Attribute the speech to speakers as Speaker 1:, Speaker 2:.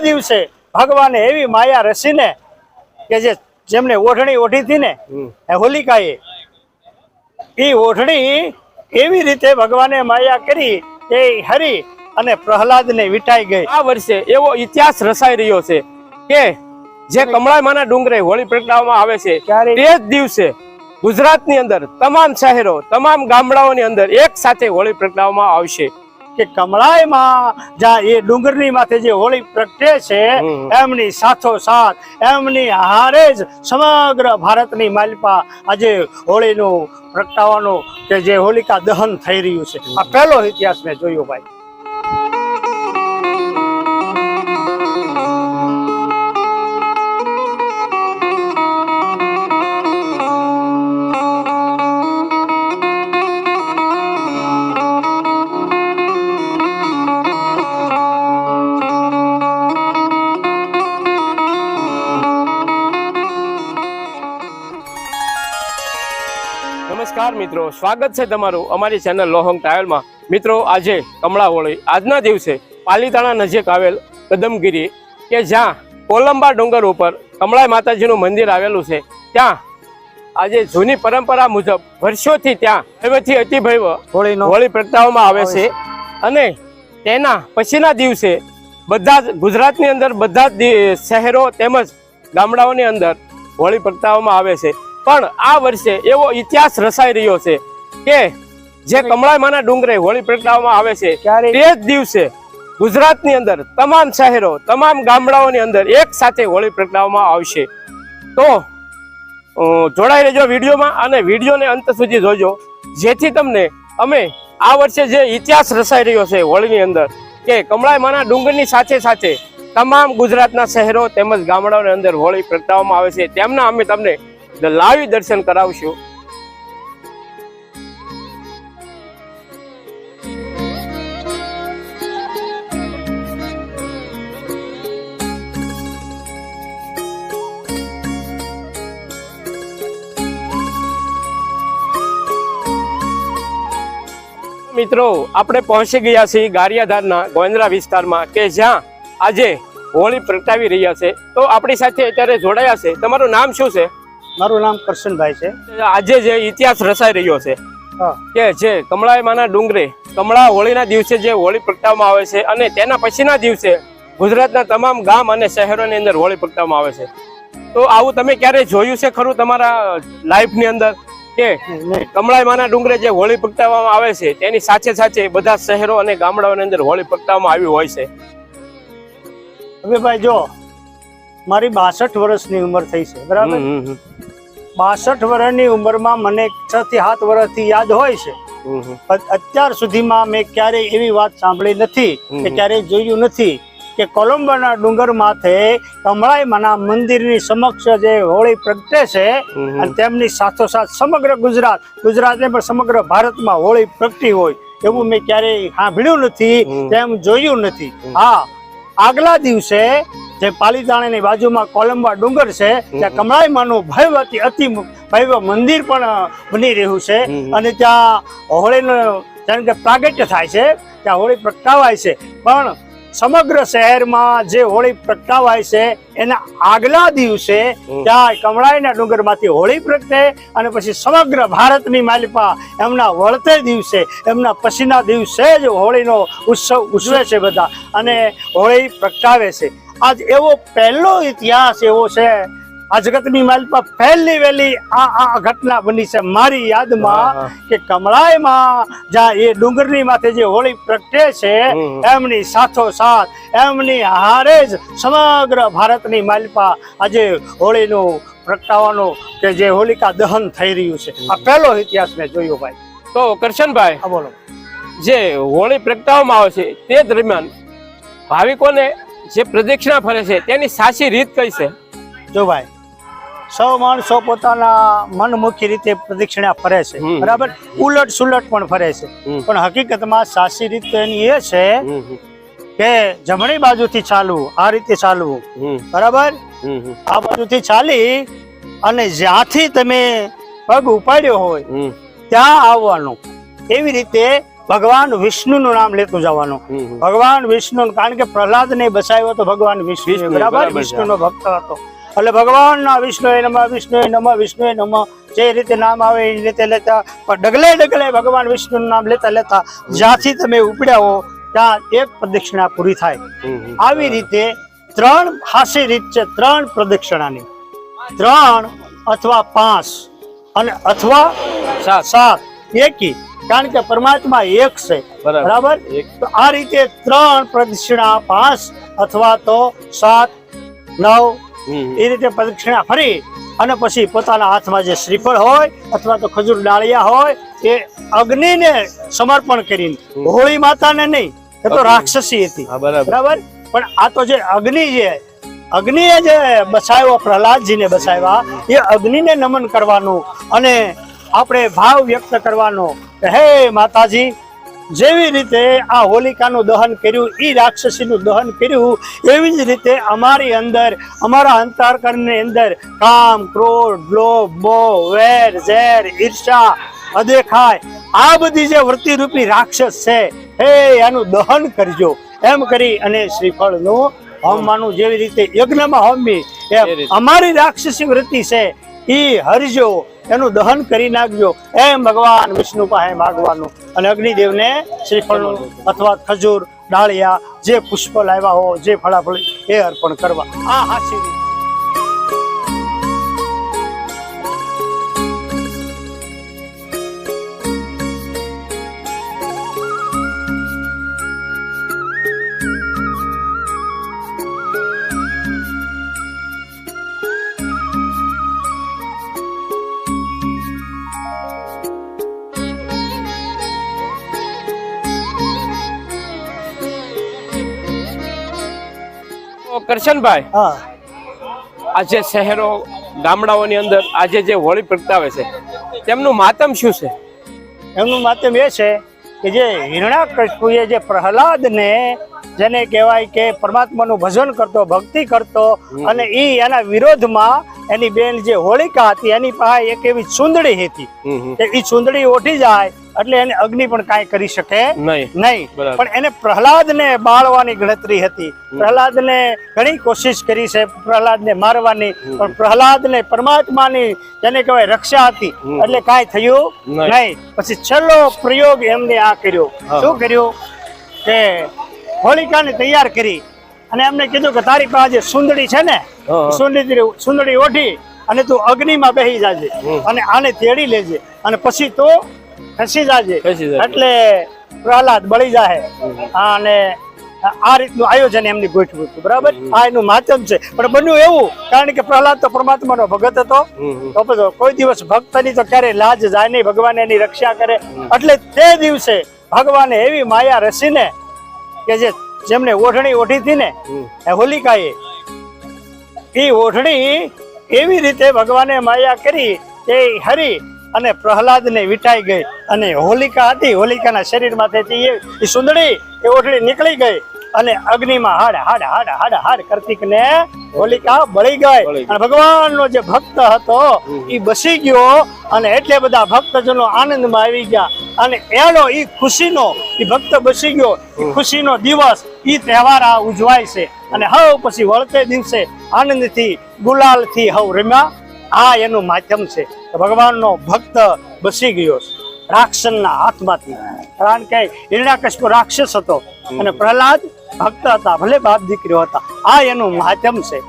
Speaker 1: દિવસે ભગવાને એવી માયા રસીને કે જે જેમને ઓઢણી ઓઢી હતી ને હોલિકાએ એ ઓઢણી એવી રીતે ભગવાને માયા કરી એ હરી અને પ્રહલાદને વિટાઈ ગઈ.
Speaker 2: આ વર્ષે એવો ઇતિહાસ રસાઈ રહ્યો છે કે જે કમળામાના ડુંગરે હોળી પ્રગટાવવામાં આવે છે? તે જ દિવસે ગુજરાતની અંદર તમામ શહેરો તમામ ગામડાઓની અંદર એક સાથે હોળી પ્રગટાવવામાં આવશે.
Speaker 1: કે કમળાઈમાં જ્યાં એ ડુંગરની માથે જે હોળી પ્રગટે છે એમની સાથો સાથ એમની હારે જ સમગ્ર ભારતની માલિપા આજે હોળીનું પ્રગટાવાનું કે જે હોલિકા દહન થઈ રહ્યું છે. આ પહેલો ઇતિહાસ મેં જોયો ભાઈ.
Speaker 2: નમસ્કાર મિત્રો સ્વાગત છે તમારું અમારી ચેનલ લોહંગ ટ્રાવેલમાં મિત્રો આજે કમળા હોળી આજના દિવસે પાલીતાણા નજીક આવેલ કદમગીરી કે જ્યાં કોલંબા ડુંગર ઉપર કમળાઈ માતાજીનું મંદિર આવેલું છે ત્યાં આજે જૂની પરંપરા મુજબ વર્ષોથી ત્યાં ભવ્યથી અતિભવ્ય
Speaker 1: હોળીનો
Speaker 2: હોળી પ્રગટાવવામાં આવે છે અને તેના પછીના દિવસે બધા જ ગુજરાતની અંદર બધા જ શહેરો તેમજ ગામડાઓની અંદર હોળી પ્રગટાવવામાં આવે છે. પણ આ વર્ષે એવો ઇતિહાસ રસાઈ રહ્યો છે કે જે કમળામાના ડુંગરે હોળી પ્રગટાવવામાં આવે છે તે જ દિવસે ગુજરાતની અંદર તમામ શહેરો તમામ ગામડાઓની અંદર એક સાથે હોળી પ્રગટાવવામાં આવશે. તો જોડાઈ રહેજો વિડીયોમાં અને વિડીયોને અંત સુધી જોજો જેથી તમને અમે આ વર્ષે જે ઇતિહાસ રસાઈ રહ્યો છે હોળીની અંદર કે કમળાઈમાના ડુંગરની સાથે સાથે તમામ ગુજરાતના શહેરો તેમજ ગામડાઓની અંદર હોળી પ્રગટાવવામાં આવે છે તેમના અમે તમને લાવી દર્શન કરાવશું. મિત્રો, આપણે પહોંચી ગયા છીએ ગારિયાધારના ગોંદરા વિસ્તારમાં કે જ્યાં આજે હોળી પ્રગટાવી રહ્યા છે. તો આપણી સાથે અત્યારે જોડાયા છે. તમારું નામ શું છે?
Speaker 1: મારું નામ કરશનભાઈ છે.
Speaker 2: આજે જે ઇતિહાસ રસાઈ રહ્યો છે કે જે કમળાઈમાના ડુંગરે કમળા હોળીના દિવસે જે હોળી પ્રગટાવવામાં આવે છે અને તેના પછીના દિવસે ગુજરાતના તમામ ગામ અને શહેરોની અંદર હોળી પ્રગટાવવામાં આવે છે. તો આવું તમે ક્યારે જોયું છે ખરું તમારા લાઈફની અંદર કે
Speaker 1: નહીં.
Speaker 2: કમળાઈમાના ડુંગરે જે હોળી પ્રગટાવવામાં આવે છે તેની સાથે સાથે બધા શહેરો અને ગામડાઓની અંદર હોળી પ્રગટાવવામાં આવી હોય છે?
Speaker 1: હવે ભાઈ જો મારી બાસઠ વર્ષની ઉંમર થઈ છે બરાબર? બાસઠ વર્ષની ઉંમરમાં મને છ થી સાત વર્ષથી યાદ હોય છે. અત્યાર સુધીમાં મેં ક્યારેય એવી વાત સાંભળી નથી કે ક્યારેય જોયું નથી કે કોલંબોના ડુંગર માથે કમળાઈમાના મંદિરની સમક્ષ જે હોળી પ્રગટે છે અને તેમની સાથોસાથ સમગ્ર ગુજરાત ગુજરાતને પણ સમગ્ર ભારતમાં હોળી પ્રગટી હોય એવું મેં ક્યારેય સાંભળ્યું નથી તેમ જોયું નથી. હા આગલા દિવસે જે પાલીતાણાની બાજુમાં કોલંબા ડુંગર છે ત્યાં કમળાઈમાનું ભવ્યથી અતિ ભવ્ય મંદિર પણ બની રહ્યું છે. અને ત્યાં હોળીનું જાણે કે પ્રાગટ્ય થાય છે ત્યાં હોળી પ્રગટાવાય છે. પણ સમગ્ર શહેરમાં જે હોળી પ્રગટાવાય છે એના આગલા દિવસે ત્યાં કમળાઈના ડુંગરમાંથી હોળી પ્રગટે અને પછી સમગ્ર ભારતની માલિપા એમના વળતે દિવસે એમના પછીના દિવસે જ હોળીનો ઉત્સવ ઉજવે છે બધા. અને હોળી પ્રગટાવે છે. આજ એવો પહેલો ઇતિહાસ એવો છે આ જગતની માલિપા પહેલી વહેલી આ આ ઘટના બની છે મારી યાદમાં કે કમળાઈમાં જ્યાં એ ડુંગરની માથે જે હોળી પ્રગટે છે એમની સાથો સાથ એમની હારે જ સમગ્ર ભારતની માલિપા આજે હોળીનું પ્રગટાવાનું કે જે હોલિકા દહન થઈ રહ્યું છે. આ પહેલો ઇતિહાસ મેં જોયો ભાઈ.
Speaker 2: તો કરશનભાઈ
Speaker 1: બોલો.
Speaker 2: જે હોળી પ્રગટાવવામાં આવે છે તે દરમિયાન ભાવિકોને જે પ્રદક્ષિણા ફરે છે તેની સાચી રીત કઈ છે?
Speaker 1: જો ભાઈ સૌ માણસો પોતાના મનમુખી રીતે પ્રદક્ષિણા ફરે છે. બરાબર? ઉલટ સુલટ પણ ફરે છે. પણ હકીકતમાં સાચી રીત એની એ છે કે જમણી બાજુથી ચાલવું આ રીતે ચાલવું. બરાબર? આ બાજુથી ચાલી અને જ્યાંથી તમે પગ ઉપાડ્યો હોય ત્યાં આવવાનું. એવી રીતે ભગવાન વિષ્ણુનું નામ લેતું જવાનું. ભગવાન વિષ્ણુ કારણ કે પ્રહલાદ ને બસાવ્યો તો ભગવાન વિષ્ણુ બરાબર. વિષ્ણુનો ભક્ત હતો. એટલે ભગવાનના વિષ્ણુ નમઃ વિષ્ણુ નમઃ વિષ્ણુ નમઃ. જે રીતે નામ આવે એ રીતે લેતા. પણ ડગલે ડગલે ભગવાન વિષ્ણુનું નામ લેતા લેતા જ્યાંથી તમે ઉપડ્યા હો ત્યાં એક પ્રદક્ષિણા પૂરી થાય. આવી રીતે ત્રણ ખાસી રીત છે ત્રણ પ્રદક્ષિણાની. ત્રણ અથવા પાંચ અને અથવા
Speaker 2: સાત.
Speaker 1: એકી કારણ કે પરમાત્મા એક છે.
Speaker 2: બરાબર.
Speaker 1: તો આ રીતે ત્રણ પ્રદક્ષિણા પાંચ અથવા તો સાત નવ. એ રીતે પ્રદક્ષિણા ફરી અને પછી પોતાના હાથમાં જે શ્રીફળ હોય અથવા તો ખજૂર ડાળિયા હોય એ અગ્નિને સમર્પણ કરીને હોળી માતાને નહીં એ તો રાક્ષસી હતી.
Speaker 2: બરાબર.
Speaker 1: બરાબર? પણ આ તો જે અગ્નિ છે અગ્નિએ જે બસાવ્યો પ્રહલાદજીને બસાવ્યા એ અગ્નિને નમન કરવાનું અને આપણે ભાવ વ્યક્ત કરવાનો. હે માતાજી જેવી રીતે આ હોલિકાનું દહન કર્યું એ રાક્ષસીનું દહન કર્યું એવી જ રીતે અમારી અંદર અમારા અંતરકરણની અંદર કામ ક્રોધ લોભ મોહ વેર ઝેર ઈર્ષા અદેખાય આ બધી જે વૃત્તિરૂપી રાક્ષસ છે હે એનું દહન કરજો. એમ કરી અને શ્રીફળનું હોમવાનું જેવી રીતે યજ્ઞમાં હોમવી
Speaker 2: એ
Speaker 1: એમ અમારી રાક્ષસી વૃત્તિ છે ઈ હરજો, એનું દહન કરી નાખજો. એમ ભગવાન વિષ્ણુ પાસે માગવાનું. અને અગ્નિદેવને શ્રીફળ અથવા ખજૂર, ડાળિયા, જે પુષ્પ લાવ્યા હો, જે ફળાફળ એ અર્પણ કરવા. આ હાચી
Speaker 2: કરશનભાઈ?
Speaker 1: હા.
Speaker 2: આજે શહેરો ગામડાઓની અંદર આજે જે હોળી પ્રગટાવે છે તેમનું માતમ શું છે?
Speaker 1: એમનું માતમ એ છે કે જે હિરણાકશિપુએ જે પ્રહલાદને જેને કહેવાય કે પરમાત્માનું ભજન કરતો ભક્તિ કરતો અને એ એના વિરોધમાં એની બેન જે હોળિકા હતી એની પાસે એક એવી ચૂંદડી હતી. એ ચૂંદડી ઓઠી જાય એટલે એને અગ્નિ પણ કાંઈ કરી શકે
Speaker 2: નહીં.
Speaker 1: નહીં. પણ એને પ્રહલાદને બાળવાની ગણતરી હતી. પ્રહલાદને ઘણી કોશિશ કરી છે પ્રહલાદને મારવાની. પણ પ્રહલાદને પરમાત્માની જેને કહેવાય રક્ષા હતી. એટલે કાંઈ થયું
Speaker 2: નહીં.
Speaker 1: પછી છેલ્લો પ્રયોગ એમને આ કર્યો. શું કર્યું? કે હોલિકાને તૈયાર કરી અને એમને કીધું કે તારી પાસે જે સુંદડી છે ને. સુંદડી સુંદડી ઓઢી અને તું અગ્નિમાં બેસી જાજે અને આને તેડી લેજે. અને પછી તું ખસી જાજે. એટલે પ્રહલાદ બળી જાય અને આ રીતનું આયોજન એમની ગોઠવ્યું હતું. બરાબર? આ એનું માધ્યમ છે. પણ બન્યું એવું કારણ કે પ્રહલાદ તો પરમાત્માનો ભગત હતો. તો કોઈ દિવસ ભક્તની તો ક્યારે લાજ જાય નહીં ભગવાન એની રક્ષા કરે. એટલે તે દિવસે ભગવાને એવી માયા રસીને કે જે જેમને ઓઢણી ઓઢી હતી ને એ હોલિકાએ એ ઓઢણી એવી રીતે ભગવાને માયા કરી એ હરી અને પ્રહલાદને વિટાઈ ગઈ અને હોલિકા હતી. હોલિકાના શરીરમાંથી એ. સુંદડી એ ઓઠડી નીકળી ગઈ અને અગ્નિમાં હાડ હાડ હાડ હાડ હાડ કાર્તિક ને હોલિકા બળી ગઈ. અને ભગવાન ભગવાનનો જે ભક્ત હતો એ બસી ગયો અને એટલે બધા ભક્તજનો આનંદમાં આવી ગયા. અને એનો એ ખુશીનો એ ભક્ત બસી ગયો. એ ખુશીનો દિવસ એ તહેવાર આ ઉજવાય છે. અને હવે પછી વળતે દિવસે આનંદથી ગુલાલથી હવ રમ્યા. આ એનું માધ્યમ છે. ભગવાનનો ભક્ત બસી ગયો છે રાક્ષસના હાથમાંથી. કારણ કે હિરણાકશ્યપ રાક્ષસ હતો અને પ્રહલાદ ભક્ત હતા ભલે બાપ દીકરીઓ હતા. આ એનું માધ્યમ છે.